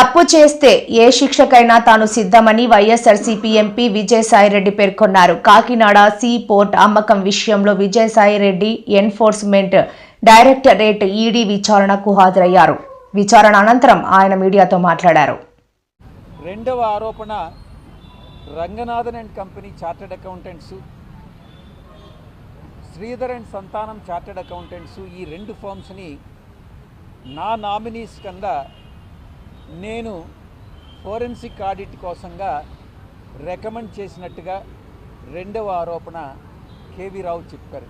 తప్పు చేస్తే ఏ శిక్షకైనా తాను సిద్ధమని వైఎస్ఆర్సీపీ ఎంపీ విజయసాయిరెడ్డి పేర్కొన్నారు. కాకినాడ సీ పోర్ట్ అమ్మకం విషయంలో విజయసాయిరెడ్డి ఎన్ఫోర్స్మెంట్ డైరెక్టరేట్ ఈడీ విచారణకు హాజరయ్యారు. విచారణ అనంతరం ఆయన మీడియాతో మాట్లాడారు. రెండవ ఆరోపణ Ranganathan and company chartered accountants Sridhar and Santhanam chartered accountants ఈ రెండు ఫార్మ్స్ని నా నామినీస్ కింద నేను ఫోరెన్సిక్ ఆడిట్ కోసంగా రికమెండ్ చేసినట్టుగా రెండవ ఆరోపణ కేవీ రావు చెప్పారు.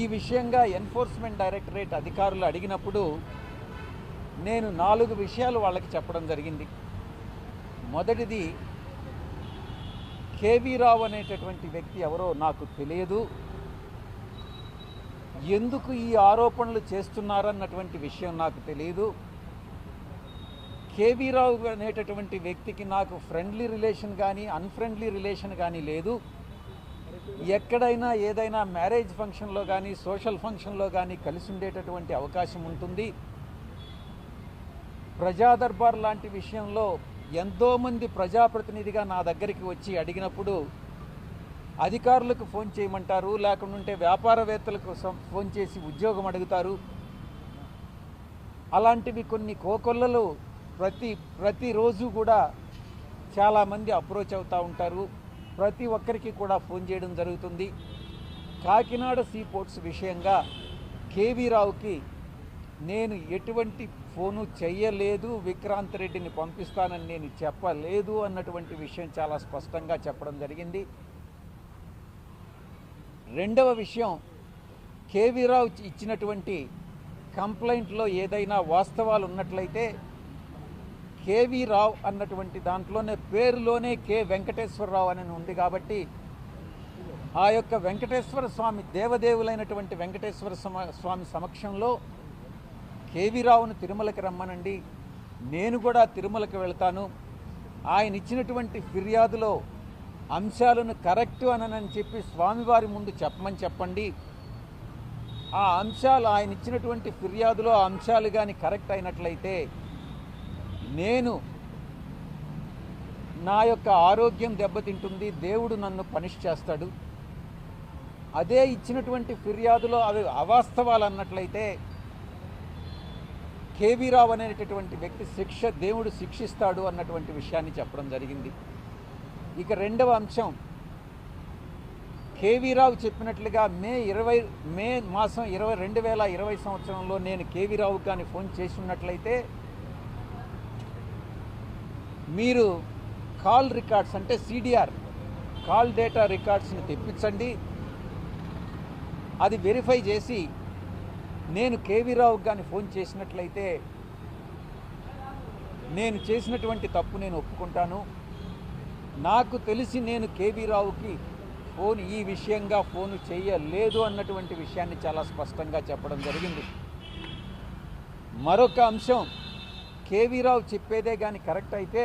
ఈ విషయంగా ఎన్ఫోర్స్మెంట్ డైరెక్టరేట్ అధికారులు అడిగినప్పుడు నేను నాలుగు విషయాలు వాళ్ళకి చెప్పడం జరిగింది. మొదటిది కేవీ రావు అనేటటువంటి వ్యక్తి ఎవరో నాకు తెలియదు. ఎందుకు ఈ ఆరోపణలు చేస్తున్నారన్నటువంటి విషయం నాకు తెలియదు. కేవీ రావు అనేటటువంటి వ్యక్తికి నాకు ఫ్రెండ్లీ రిలేషన్ కానీ అన్ఫ్రెండ్లీ రిలేషన్ కానీ లేదు. ఎక్కడైనా ఏదైనా మ్యారేజ్ ఫంక్షన్లో కానీ సోషల్ ఫంక్షన్లో కానీ కలిసి ఉండేటటువంటి అవకాశం ఉంటుంది. ప్రజా దర్బార్ లాంటి విషయంలో ఎంతోమంది ప్రజాప్రతినిధిగా నా దగ్గరికి వచ్చి అడిగినప్పుడు అధికారులకు ఫోన్ చేయమంటారు లేకుంటే వ్యాపారవేత్తలకు ఫోన్ చేసి ఉద్యోగం అడుగుతారు. అలాంటివి కొన్ని కోకొల్లలు ప్రతి ప్రతిరోజు కూడా చాలామంది అప్రోచ్ అవుతూ ఉంటారు. ప్రతి ఒక్కరికి కూడా ఫోన్ చేయడం జరుగుతుంది. కాకినాడ సీ పోర్ట్స్ విషయంగా కేవీ రావుకి నేను ఎటువంటి ఫోను చెయ్యలేదు. విక్రాంత్ రెడ్డిని పంపిస్తానని నేను చెప్పలేదు అన్నటువంటి విషయం చాలా స్పష్టంగా చెప్పడం జరిగింది. రెండవ విషయం కేవీ రావు ఇచ్చినటువంటి కంప్లైంట్లో ఏదైనా వాస్తవాలు ఉన్నట్లయితే కేవీ రావు అన్నటువంటి దాంట్లోనే పేరులోనే కే వెంకటేశ్వరరావు అని ఉంది కాబట్టి ఆ యొక్క వెంకటేశ్వర స్వామి దేవదేవులైనటువంటి వెంకటేశ్వర స్వామి సమక్షంలో కేవీ రావును తిరుమలకి రమ్మనండి. నేను కూడా తిరుమలకి వెళ్తాను. ఆయన ఇచ్చినటువంటి ఫిర్యాదులో అంశాలను కరెక్ట్ అనని చెప్పి స్వామివారి ముందు చెప్పమని చెప్పండి. ఆ అంశాలు ఆయన ఇచ్చినటువంటి ఫిర్యాదులో ఆ అంశాలు కానీ కరెక్ట్ అయినట్లయితే నేను నా యొక్క ఆరోగ్యం దెబ్బతింటుంది దేవుడు నన్ను పనిష్ చేస్తాడు. అదే ఇచ్చినటువంటి ఫిర్యాదులో అవి అవాస్తవాలు అన్నట్లయితే కేవీ రావు అనేటటువంటి వ్యక్తి శిక్ష దేవుడు శిక్షిస్తాడు అన్నటువంటి విషయాన్ని చెప్పడం జరిగింది. ఇక రెండవ అంశం కేవీరావు చెప్పినట్లుగా మే ఇరవై మే మాసం ఇరవై రెండు వేల ఇరవై సంవత్సరంలో నేను కేవీ కానీ ఫోన్ చేసి ఉన్నట్లయితే మీరు కాల్ రికార్డ్స్ అంటే సిడిఆర్ కాల్ డేటా రికార్డ్స్ని తెప్పించండి. అది వెరిఫై చేసి నేను కేవీ రావుకి కానీ ఫోన్ చేసినట్లయితే నేను చేసినటువంటి తప్పు నేను ఒప్పుకుంటాను. నాకు తెలిసి నేను కేవీ రావుకి ఫోన్ ఈ విషయంగా ఫోన్ చేయలేదు అన్నటువంటి విషయాన్ని చాలా స్పష్టంగా చెప్పడం జరిగింది. మరొక అంశం కేవీరావు చెప్పేదే కానీ కరెక్ట్ అయితే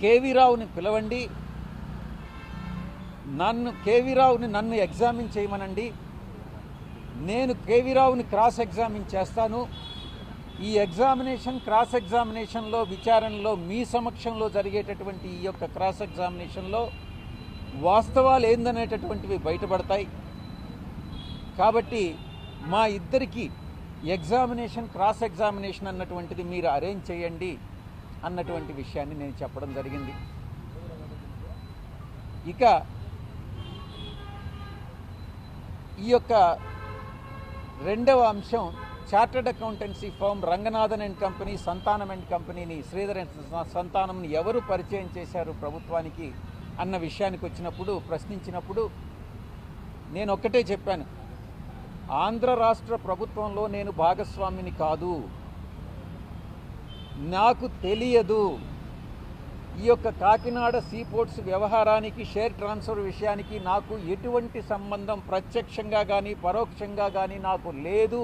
కేవీరావుని పిలవండి నన్ను కేవీరావుని నన్ను ఎగ్జామిన్ చేయమనండి నేను కేవీరావుని క్రాస్ ఎగ్జామిన్ చేస్తాను ఈ ఎగ్జామినేషన్ క్రాస్ ఎగ్జామినేషన్లో విచారణలో మీ సమక్షంలో జరిగేటటువంటి ఈ యొక్క క్రాస్ ఎగ్జామినేషన్లో వాస్తవాలు ఏందనేటటువంటివి బయటపడతాయి. కాబట్టి మా ఇద్దరికి ఎగ్జామినేషన్ క్రాస్ ఎగ్జామినేషన్ అన్నటువంటిది మీరు అరేంజ్ చేయండి అన్నటువంటి విషయాన్ని నేను చెప్పడం జరిగింది. ఇక ఈ యొక్క రెండవ అంశం chartered accountancy firm Ranganathan and company సంతానం అండ్ కంపెనీని శ్రీధర్ సంతానంని ఎవరు పరిచయం చేశారు ప్రభుత్వానికి అన్న విషయానికి వచ్చినప్పుడు ప్రశ్నించినప్పుడు నేను ఒక్కటే చెప్పాను. ఆంధ్ర రాష్ట్ర ప్రభుత్వంలో నేను భాగస్వామిని కాదు. నాకు తెలియదు. ఈ యొక్క కాకినాడ సీపోర్ట్స్ వ్యవహారానికి షేర్ ట్రాన్స్ఫర్ విషయానికి నాకు ఎటువంటి సంబంధం ప్రత్యక్షంగా కానీ పరోక్షంగా కానీ నాకు లేదు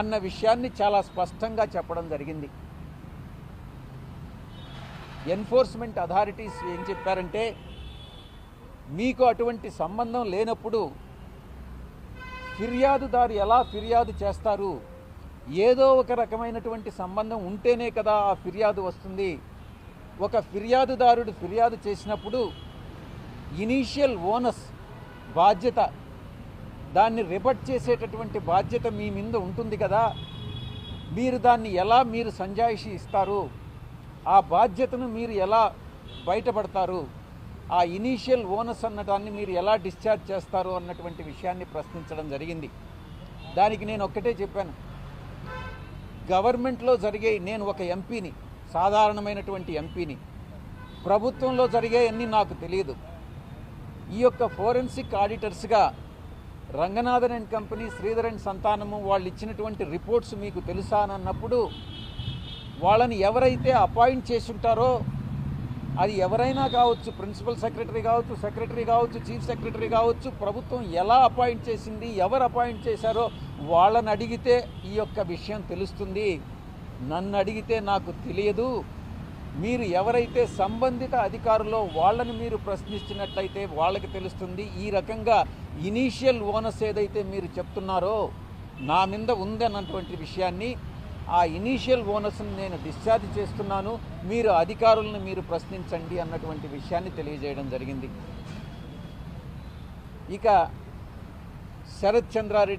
అన్న విషయాన్ని చాలా స్పష్టంగా చెప్పడం జరిగింది. ఎన్ఫోర్స్మెంట్ అథారిటీస్ ఏం చెప్పారంటే మీకు అటువంటి సంబంధం లేనప్పుడు ఫిర్యాదుదారు ఎలా ఫిర్యాదు చేస్తారు? ఏదో ఒక రకమైనటువంటి సంబంధం ఉంటేనే కదా ఆ ఫిర్యాదు వస్తుంది. ఒక ఫిర్యాదుదారుడు ఫిర్యాదు చేసినప్పుడు ఇనీషియల్ ఓనస్ బాధ్యత దాన్ని రిబట్ చేసేటటువంటి బాధ్యత మీ మీద ఉంటుంది కదా. మీరు దాన్ని ఎలా మీరు సంజాయిషి ఇస్తారు? ఆ బాధ్యతను మీరు ఎలా బయటపడతారు? ఆ ఇనీషియల్ ఓనస్ అన్న దాన్ని మీరు ఎలా డిశ్చార్జ్ చేస్తారు అన్నటువంటి విషయాన్ని ప్రశ్నించడం జరిగింది. దానికి నేను ఒక్కటే చెప్పాను. గవర్నమెంట్లో జరిగే నేను ఒక ఎంపీని సాధారణమైనటువంటి ఎంపీని ప్రభుత్వంలో జరిగే అన్ని నాకు తెలియదు. ఈ యొక్క forensic ఆడిటర్స్గా Ranganathan and company Sridhar and సంతానము వాళ్ళు ఇచ్చినటువంటి రిపోర్ట్స్ మీకు తెలుసా అన్నప్పుడు వాళ్ళని ఎవరైతే అపాయింట్ చేసి ఉంటారో అది ఎవరైనా కావచ్చు ప్రిన్సిపల్ సెక్రటరీ కావచ్చు సెక్రటరీ కావచ్చు చీఫ్ సెక్రటరీ కావచ్చు ప్రభుత్వం ఎలా అపాయింట్ చేసింది ఎవరు అపాయింట్ చేశారో వాళ్ళని అడిగితే ఈ యొక్క విషయం తెలుస్తుంది. నన్ను అడిగితే నాకు తెలియదు. మీరు ఎవరైతే సంబంధిత అధికారులో వాళ్ళని మీరు ప్రశ్నించినట్లయితే వాళ్ళకి తెలుస్తుంది ఈ రకంగా ఇనీషియల్ ఓనర్స్ ఏదైతే మీరు చెప్తున్నారో నా మీద ఉందన్నటువంటి విషయాన్ని ఆ ఇనీషియల్ బోనస్ని నేను డిశ్చార్జ్ చేస్తున్నాను. మీరు అధికారులను మీరు ప్రశ్నించండి అన్నటువంటి విషయాన్ని తెలియజేయడం జరిగింది. ఇక శరత్ చంద్రారెడ్డి